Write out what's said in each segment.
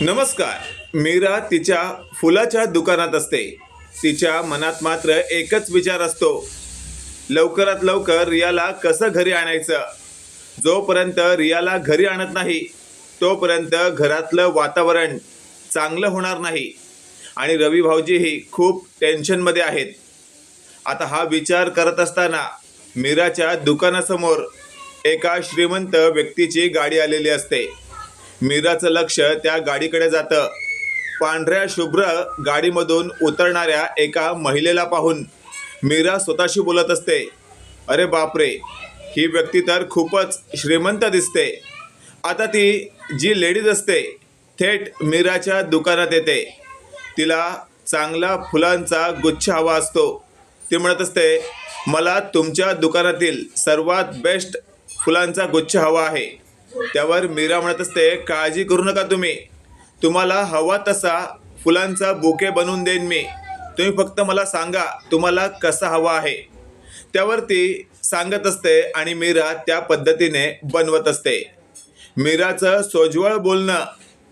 नमस्कार. मीरा तिच्या फुलाच्या दुकानात असते. तिच्या मनात मात्र एकच विचार असतो. लवकरात लवकर रियाला कसं घरी आणायचं? जोपर्यंत रियाला घरी आणत नाही तोपर्यंत घरातलं वातावरण चांगलं होणार नाही आणि रवी भाऊजीही खूप टेन्शनमध्ये आहेत. आता हा विचार करत असताना मीराच्या दुकानासमोर एका श्रीमंत व्यक्तीची गाडी आलेली असते. मीराचं लक्ष त्या गाडीकडे जातं. पांढऱ्या शुभ्र गाडीमधून उतरणाऱ्या एका महिलेला पाहून मीरा स्वतःशी बोलत असते. अरे बापरे ही व्यक्ती तर खूपच श्रीमंत दिसते. आता ती जी लेडीज असते थेट मीराच्या दुकानात येते. तिला चांगला फुलांचा गुच्छ हवा असतो. ती म्हणत असते मला तुमच्या दुकानातील सर्वात बेस्ट फुलांचा गुच्छ हवा आहे. त्यावर मीरा म्हणत असते काळजी करू नका तुम्ही. तुम्हाला हवा तसा फुलांचा बुके बनवून देईन मी. तुम्ही फक्त मला सांगा तुम्हाला कसा हवा आहे. त्यावर ती सांगत असते आणि मीरा त्या पद्धतीने बनवत असते. मीराचं सोज्वळ बोलणं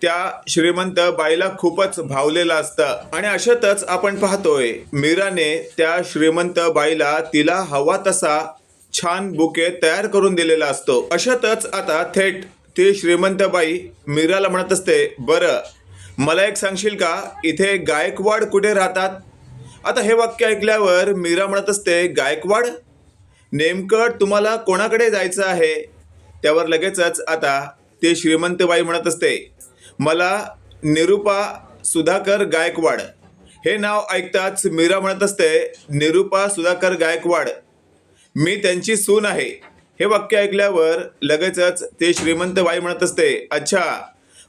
त्या श्रीमंत बाईला खूपच भावलेलं असतं. आणि अशातच आपण पाहतोय मीराने त्या श्रीमंत बाईला तिला हवा तसा छान बुके तयार करून दिलेला असतो. अशातच आता थेट ती श्रीमंतबाई मीराला म्हणत असते बरं मला एक सांगशील का? इथे गायकवाड कुठे राहतात? आता हे वाक्य ऐकल्यावर मीरा म्हणत असते गायकवाड? नेमकं तुम्हाला कोणाकडे जायचं आहे? त्यावर लगेचच आता ते श्रीमंतबाई म्हणत असते मला निरुपा सुधाकर गायकवाड. हे नाव ऐकताच मीरा म्हणत असते निरुपा सुधाकर गायकवाड. मी त्यांची सून आहे. हे वाक्य ऐकल्यावर लगेचच ते श्रीमंत बाई म्हणत असते अच्छा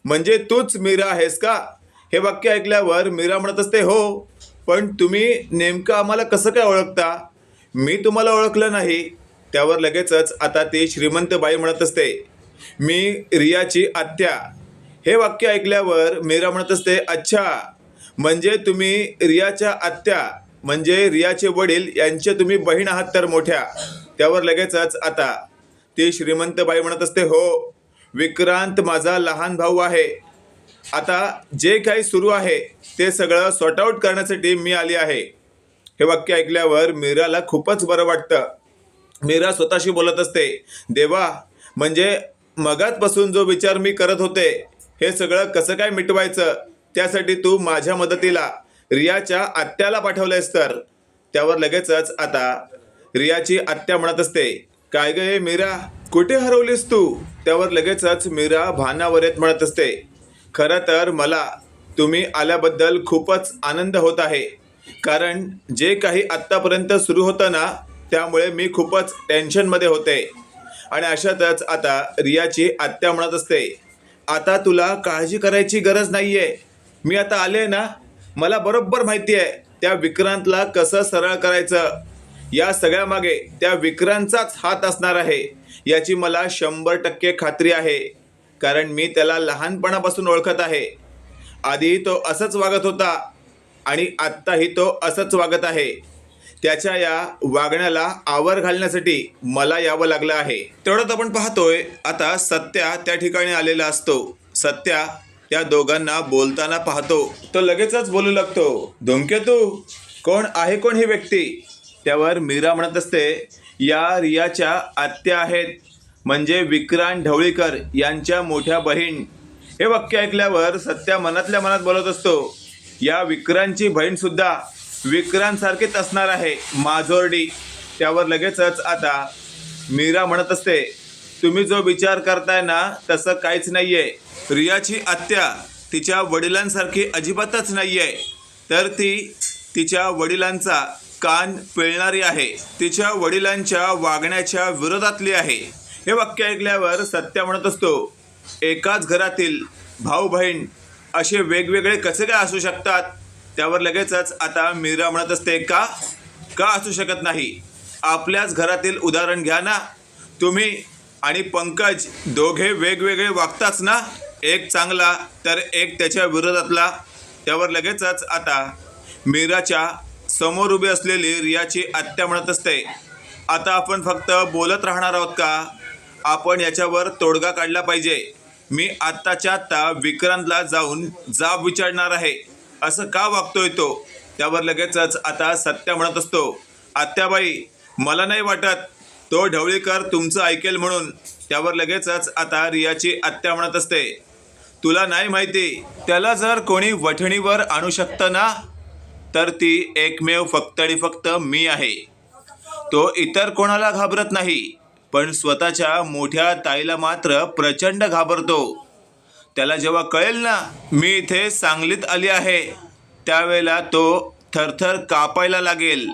म्हणजे तूच मीरा आहेस का? हे वाक्य ऐकल्यावर मीरा म्हणत असते हो पण तुम्ही नेमकं आम्हाला कसं काय ओळखता? मी तुम्हाला ओळखलं नाही. त्यावर लगेचच आता ती श्रीमंत बाई म्हणत असते मी रियाची आत्या. हे वाक्य ऐकल्यावर मीरा म्हणत असते अच्छा म्हणजे तुम्ही रियाच्या आत्या. म्हणजे रियाचे वडील यांचे तुम्ही बहीण आहात तर मोठ्या. त्यावर लगेचच आता ती श्रीमंत बाई म्हणत असते हो विक्रांत माझा लहान भाऊ आहे. आता जे काही सुरू आहे ते सगळं सॉर्ट आऊट करण्यासाठी मी आली आहे. हे वाक्य ऐकल्यावर मीराला खूपच बरं वाटतं. मीरा स्वतःशी बोलत असते देवा म्हणजे मगातपासून जो विचार मी करत होते हे सगळं कसं काय मिटवायचं? त्यासाठी तू माझ्या मदतीला रियाच्या आत्याला पाठवलंयस तर. त्यावर लगेचच आता रियाची आत्या म्हणत असते काय ग हे मीरा? कुठे हरवलीस तू? त्यावर लगेचच मीरा भानावर येत म्हणत असते खरं तर मला तुम्ही आल्याबद्दल खूपच आनंद होत आहे. कारण जे काही आत्तापर्यंत सुरू होतं ना त्यामुळे मी खूपच टेन्शनमध्ये होते. आणि अशातच आता रियाची आत्या म्हणत असते आता तुला काळजी करायची गरज नाही आहे मी आता आले ना मला बरोबर माहिती आहे त्या विक्रांतला कसं सरळ करायचं? या सगळ्यामागे त्या विक्रांतचाच हात असणार आहे याची मला शंभर टक्के खात्री आहे कारण मी त्याला लहानपणापासून ओळखत आहे. आधी तो असंच वागत होता आणि आत्ताही तो असंच वागत आहे. त्याच्या या वागण्याला आवर घालण्यासाठी मला यावं लागलं आहे. तेवढंच आपण पाहतोय आता सत्या त्या ठिकाणी आलेला असतो. सत्या त्या दोघांना बोलताना पाहतो. तो लगेचच बोलू लागतो धुमकेतू कोण आहे कोण ही व्यक्ती? त्यावर मीरा म्हणत असते या रियाच्या आत्या आहेत म्हणजे विक्रांत ढवळीकर यांच्या मोठ्या बहीण. हे वाक्य ऐकल्यावर सत्या मनातल्या मनात बोलत असतो या विक्रांतची बहीण सुद्धा विक्रांतसारखीच असणार आहे माजोर्डी. त्यावर लगेचच आता मीरा म्हणत असते तुम्ही जो विचार करताय ना तसं काहीच नाहीये. रियाची आत्या तिच्या वडिलांसारखी अजिबातच नाही आहे तर ती तिच्या वडिलांचा कान पिळणारी आहे. तिच्या वडिलांच्या वागण्याच्या विरोधातली आहे. हे वाक्य ऐकल्यावर सत्या म्हणत असतो एकाच घरातील भाऊ बहीण असे वेगवेगळे कसे काय असू शकतात? त्यावर लगेचच आता मीरा म्हणत असते का? का असू शकत नाही? आपल्याच घरातील उदाहरण घ्या ना. तुम्ही आणि पंकज दोघे वेगवेगळे वागताच ना? एक चांगला तर एक त्याच्या विरोधातला. त्यावर लगेचच आता मीराच्या समोर उभी असलेली रियाची आत्या म्हणत असते आता आपण फक्त बोलत राहणार आहोत का? आपण याच्यावर तोडगा काढला पाहिजे. मी आत्ताच्या आत्ता विक्रांतला जाऊन जाब विचारणार आहे. असं का वागतोय तो? त्यावर लगेचच आता सत्या म्हणत असतो आत्याबाई मला नाही वाटत तो ढवळीकर तुमचं ऐकेल म्हणून. त्यावर लगेचच आता रियाची आत्या म्हणत असते. तुला नाही माहिती त्याला जर कोणी वठणीवर आणू शकतं ना तर ती एकमेव फक्त आणि फक्त मी आहे. तो इतर कोणाला घाबरत नाही पण स्वतःच्या मोठ्या ताईला मात्र प्रचंड घाबरतो. त्याला जेव्हा कळेल ना मी इथे सांगलीत आली आहे त्यावेळेला तो थरथर कापायला लागेल.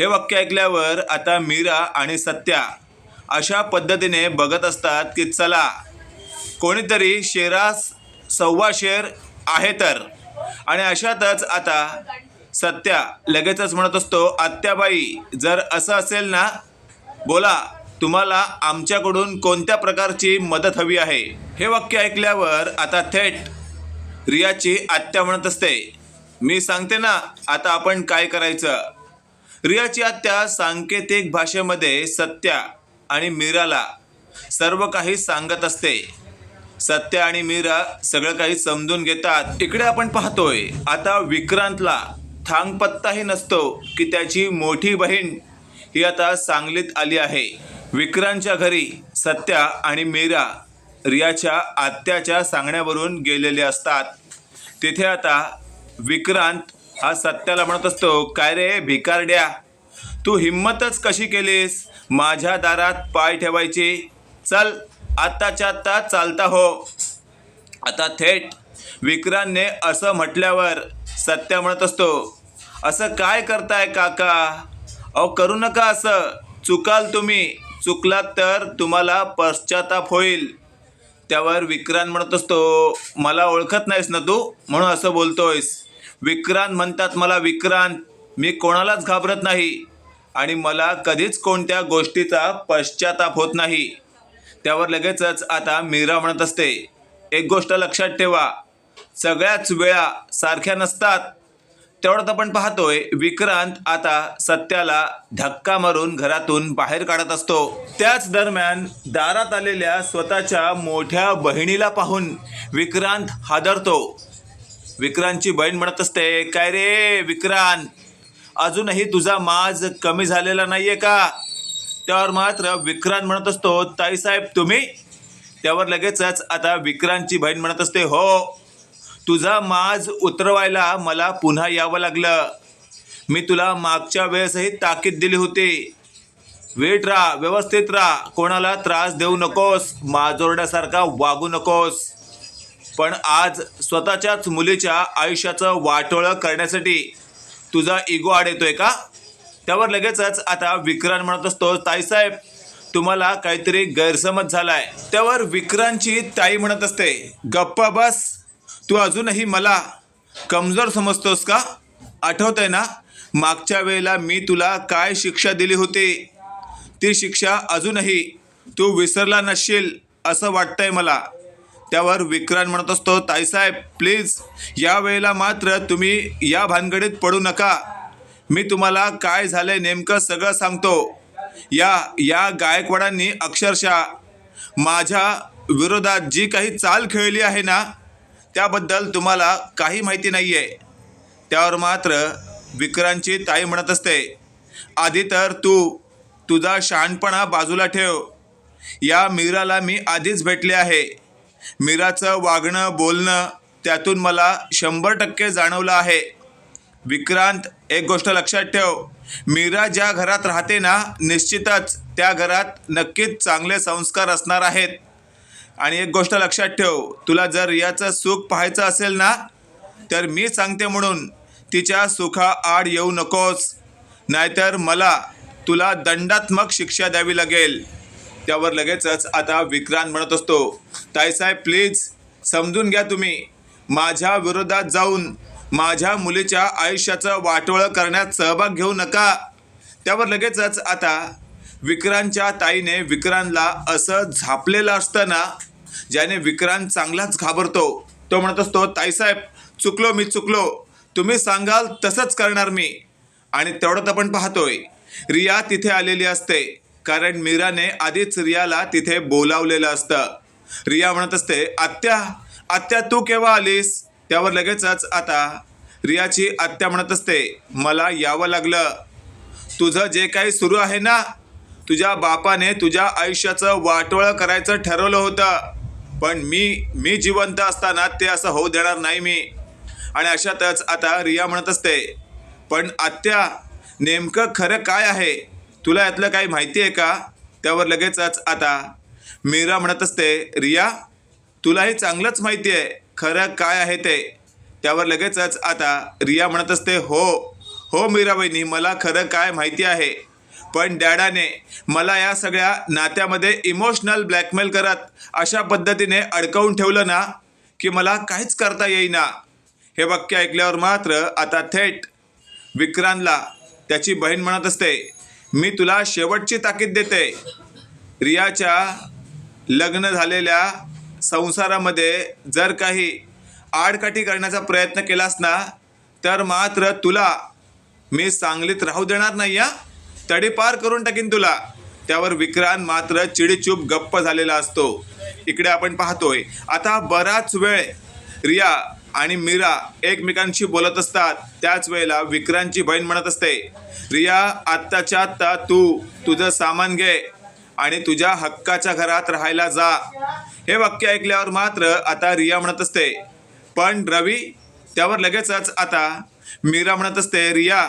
हे वाक्य ऐकल्यावर आता मीरा आणि सत्या अशा पद्धतीने बघत असतात की चला कोणीतरी शेरास सव्वा शेर आहे तर. आणि अशातच आता सत्या लगेचच म्हणत असतो आत्याबाई जर असं असेल ना बोला तुम्हाला आमच्याकडून कोणत्या प्रकारची मदत हवी आहे? हे वाक्य ऐकल्यावर आता थेट रियाची आत्या म्हणत असते मी सांगते ना आता आपण काय करायचं? रियाची आत्या सांकेतिक भाषेमध्ये सत्या आणि मीराला सर्व काही सांगत असते. सत्य आणि मीरा सगळं काही समजून घेतात. इकडे आपण पाहतोय आता विक्रांतला थांगपत्ताही नसतो की त्याची मोठी बहीण ही आता सांगलीत आली आहे. विक्रांतच्या घरी सत्या आणि मीरा रियाच्या आत्याच्या सांगण्यावरून गेलेले असतात. तिथे आता विक्रांत हा सत्याला म्हणत असतो काय रे भिकारड्या तू हिंमतच कशी केलीस? माझ्या दारात पाय ठेवायची. चल आत्ताच्या आत्ता चालता हो. आता थेट विक्रांतने असं म्हटल्यावर सत्या म्हणत असतो असं काय करताय काका? अहो करू नका असं. चुकाल तुम्ही. चुकलात तर तुम्हाला पश्चाताप होईल. त्यावर विक्रांत म्हणत असतो मला ओळखत नाहीस ना तू? म्हणून असं बोलतोयस. विक्रांत म्हणतात मला विक्रांत मी कोणालाच घाबरत नाही आणि मला कधीच कोणत्या गोष्टीचा पश्चाताप होत नाही. त्यावर लगेचच आता मीरा म्हणत असते एक गोष्ट लक्षात ठेवा सगळ्याच वेळा सारख्या नसतात. तेवढ्यात आपण पाहतोय विक्रांत आता सत्याला धक्का मारून घरातून बाहेर काढत असतो. त्याच दरम्यान दारात आलेल्या स्वतःच्या मोठ्या बहिणीला पाहून विक्रांत हादरतो. विक्रांतची बहीण म्हणत असते काय रे विक्रांत? अजूनही तुझा माज कमी झालेला नाही आहे का? त्यावर मात्र विक्रांत म्हणत असतो ताईसाहेब तुम्ही? त्यावर लगेचच आता विक्रांतची बहीण म्हणत असते हो तुझा माज उतरवायला मला पुन्हा यावं लागलं. मी तुला मागच्या वेळेसही ताकीद दिली होती. वेट राहा व्यवस्थित राहा कोणाला त्रास देऊ नकोस माजोरड्यासारखा वागू नकोस. पण आज स्वतःच्याच मुलीच्या आयुष्याचं वाटोळं करण्यासाठी तुझा इगो आड येतोय का? त्यावर लगेचच आता विक्रांत म्हणत असतो ताईसाहेब तुम्हाला काहीतरी गैरसमज झालाय. त्यावर विक्रांतची ताई म्हणत असते गप्पा बस तू अजूनही मला कमजोर समजतोस का? आठवतंय ना मागच्या वेळेला मी तुला काय शिक्षा दिली होती? ती शिक्षा अजूनही तू विसरला नसशील असं वाटतंय मला. त्यावर विक्रांत म्हणत असतो ताईसाहेब प्लीज या वेळेला मात्र तुम्ही या भानगडीत पडू नका. मी तुम्हाला काय झालंय नेमकं सगळं सांगतो. या या गायकवाडांनी अक्षरशः माझ्या विरोधात जी काही चाल खेळली आहे ना त्याबद्दल तुम्हाला काही माहिती नाही आहे त्यावर मात्र विक्रांतची ताई म्हणत असते आधी तर तू तुझा शहाणपणा बाजूला ठेव. या मीराला मी आधीच भेटले आहे. मीराचं वागणं बोलणं त्यातून मला शंभर टक्के जाणवलं आहे. विक्रांत एक गोष्ट लक्षात ठेव. मीरा ज्या घरात राहते ना निश्चितच त्या घरात नक्कीच चांगले संस्कार असणार आहेत. आणि एक गोष्ट लक्षात ठेव तुला जर रियाचं सुख पाहायचं असेल ना तर मी सांगते म्हणून तिच्या सुखा आड येऊ नकोस. नाहीतर मला तुला दंडात्मक शिक्षा द्यावी लागेल. त्यावर लगेचच आता विक्रांत म्हणत असतो ताईसाहेब प्लीज समजून घ्या तुम्ही. माझ्या विरोधात जाऊन माझ्या मुलीच्या आयुष्याचं वाटोळं करण्यात सहभाग घेऊ नका. त्यावर लगेचच आता विक्रांतच्या ताईने विक्रांतला असं झापलेलं असतं ना ज्याने विक्रांत चांगलाच घाबरतो. तो म्हणत असतो ताईसाहेब चुकलो मी चुकलो. तुम्ही सांगाल तसंच करणार मी. आणि तेवढं आपण पाहतोय रिया तिथे आलेली असते. कारण मीराने आधीच रियाला तिथे बोलावलेलं असतं. रिया म्हणत असते आत्या आत्या तू केव्हा आलीस? त्यावर लगेचच आता रियाची आत्या म्हणत असते मला यावं लागलं. तुझं जे काही सुरू आहे ना तुझ्या बापाने तुझ्या आयुष्याचं वाटोळं करायचं ठरवलं होतं. पण मी मी जिवंत असताना ते असं होऊ देणार नाही मी. आणि अशातच आता रिया म्हणत असते पण आत्या नेमकं खरं काय आहे? तुला यातलं काही माहिती आहे का? त्यावर लगेचच आता मीरा म्हणत असते रिया तुलाही चांगलंच माहिती आहे. खरं काय आहे ते? त्यावर लगेचच आता रिया म्हणत असते हो हो मीरा बहिणी मला खरं काय माहिती आहे. पण डॅडाने मला या सगळ्या नात्यामध्ये इमोशनल ब्लॅकमेल करत अशा पद्धतीने अडकवून ठेवलं ना की मला काहीच करता येईना. हे वाक्य ऐकल्यावर मात्र आता थेट विक्रांतला त्याची बहीण म्हणत असते मी तुला शेवटची ताकीद देते. रियाच्या लग्न झालेल्या संसारामध्ये जर काही आडकाठी करण्याचा प्रयत्न केलास ना तर मात्र तुला मी सांगलीत राहू देणार नाही या तडीपार करून टाकीन तुला. त्यावर विक्रांत मात्र चिडीचूप गप्प झालेला असतो. इकडे आपण पाहतोय. आता बराच वेळ रिया आणि मीरा एकमेकांशी बोलत असतात. त्याच वेळेला विक्रांतची बहीण म्हणत असते रिया आत्ताच्या आत्ता तू तुझं सामान घे आणि तुझ्या हक्काच्या घरात राहायला जा. हे वाक्य ऐकल्यावर मात्र आता रिया म्हणत असते पण रवी त्यावर लगेचच आता मीरा म्हणत असते रिया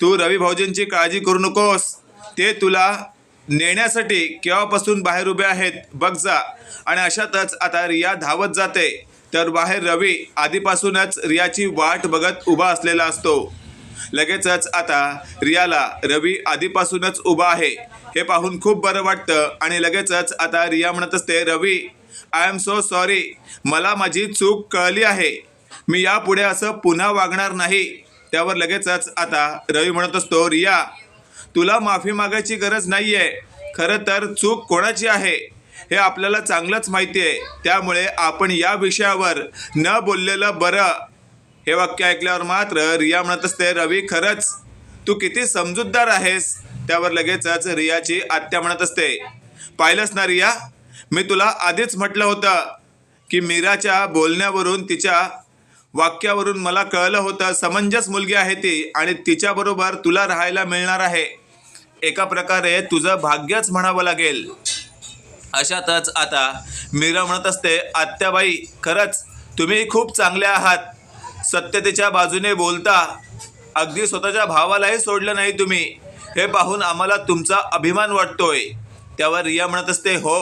तू रवी भाऊजींची काळजी करू नकोस. ते तुला नेण्यासाठी केव्हापासून बाहेर उभे आहेत बघ जा. आणि अशातच आता रिया धावत जाते. तर बाहेर रवी आधीपासूनच रियाची वाट बघत उभा असलेला असतो. लगेचच आता रियाला रवी आधीपासूनच उभा आहे. हे पाहून खूप बरं वाटतं आणि लगेचच आता रिया म्हणत असते Ravi I am so sorry मला माझी चूक कळली आहे. मी यापुढे असं पुन्हा वागणार नाही. त्यावर लगेचच आता रवी म्हणत असतो रिया तुला माफी मागायची गरज नाही आहे खरं तर चूक कोणाची आहे? हे आपल्याला चांगलंच माहिती आहे. त्यामुळे आपण या विषयावर न बोललेलं बरं. हे वाक्य ऐकल्यावर मात्र रिया म्हणत असते रवी खरंच तू किती समजूतदार आहेस. त्यावर लगेचच रियाची आत्या म्हणत असते पाहिलंस ना रिया मी तुला आधीच म्हटलं होतं की मीराच्या बोलण्यावरून तिच्या वाक्यावरून मला कळलं होतं समंजस मुलगी आहे ती आणि तिच्याबरोबर तुला राहायला मिळणार आहे. एका प्रकारे तुझं भाग्यच म्हणावं लागेल. अशातच आता मीरा म्हणत असते आत्याबाई खरंच तुम्ही खूप चांगल्या आहात. सत्यतेच्या बाजूने बोलता. अगदी स्वतःच्या भावालाही सोडलं नाही तुम्ही. हे पाहून आम्हाला तुमचा अभिमान वाटतोय. त्यावर रिया म्हणत असते हो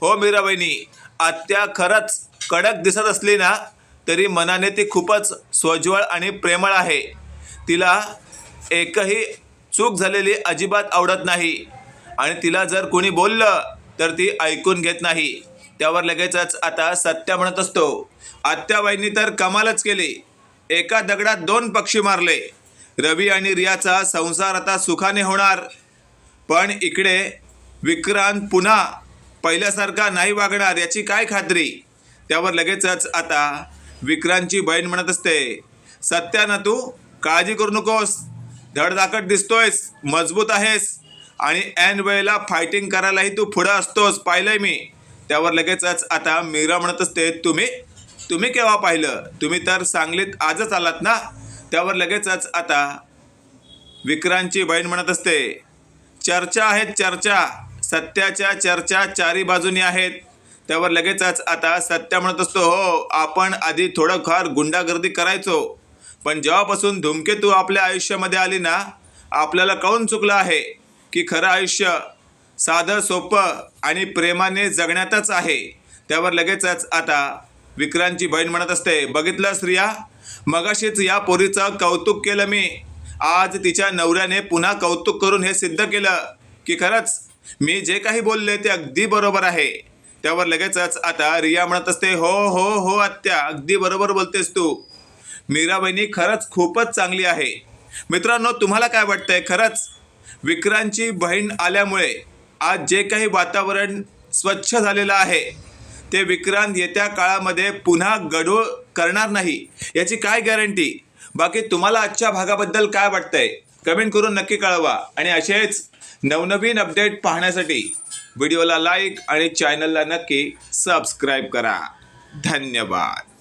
हो मीरा बहिणी आत्या खरंच कडक दिसत असली ना तरी मनाने ती खूपच स्वज्वळ आणि प्रेमळ आहे. तिला एकही चूक झालेली अजिबात आवडत नाही. आणि तिला जर कोणी बोललं तर ती ऐकून घेत नाही. त्यावर लगेचच आता सत्या म्हणत असतो आत्याबाईंनी तर कमालच केली. एका दगडात दोन पक्षी मारले. रवी आणि रियाचा संसार आता सुखाने होणार. पण इकडे विक्रांत पुन्हा पहिल्यासारखा नाही वागणार याची काय खात्री? त्यावर लगेचच आता विक्रांतची बहीण म्हणत असते सत्या ना तू काळजी करू नकोस. धडधाकट दिसतोयस मजबूत आहेस. आणि ऐन वेळेला फायटिंग करायलाही तू पुढं असतोस पाहिलंय मी. त्यावर लगेचच आता मीरा म्हणत असते तुम्ही तुम्ही केव्हा पाहिलं? तुम्ही तर सांगलीत आजच आलात ना? त्यावर लगेचच आता विक्रांतची बहीण म्हणत असते चर्चा आहेत चर्चा. सत्याच्या चर्चा चारी बाजूनी आहेत. त्यावर लगेचच आता सत्य म्हणत असतो हो आपण आधी थोडंफार गुंडागर्दी करायचो. पण जेव्हापासून धूमकेतू आपल्या आयुष्यामध्ये आली ना आपल्याला कळून चुकलं आहे. की खरं आयुष्य साधं सोपं आणि प्रेमाने जगण्यातच आहे. त्यावर लगेचच आता विक्रांतची बहीण म्हणत असते बघितलं स्त्रिया? मगाशीच या पोरीचं कौतुक केलं मी. आज तिच्या नवऱ्याने पुन्हा कौतुक करून हे सिद्ध केलं की खरंच मी जे काही बोलले ते अगदी बरोबर आहे. त्यावर लगेचच आता रिया म्हणत असते हो हो हो आत्या अगदी बरोबर बोलतेस तू. मीरा बहिणी खरंच खूपच चांगली आहे. मित्रांनो तुम्हाला काय वाटतंय? खरंच विक्रांतची बहीण आल्यामुळे आज जे काही वातावरण स्वच्छ झालेलं आहे ते विक्रांत येत्या काळामध्ये पुन्हा गडूळ करणार नाही याची काय गॅरंटी? बाकी तुम्हाला आजच्या भागाबद्दल काय वाटतंय? कमेंट करून नक्की कळवा. आणि असेच नवनवीन अपडेट पाहण्यासाठी व्हिडिओला लाईक आणि चॅनलला नक्की सबस्क्राईब करा. धन्यवाद.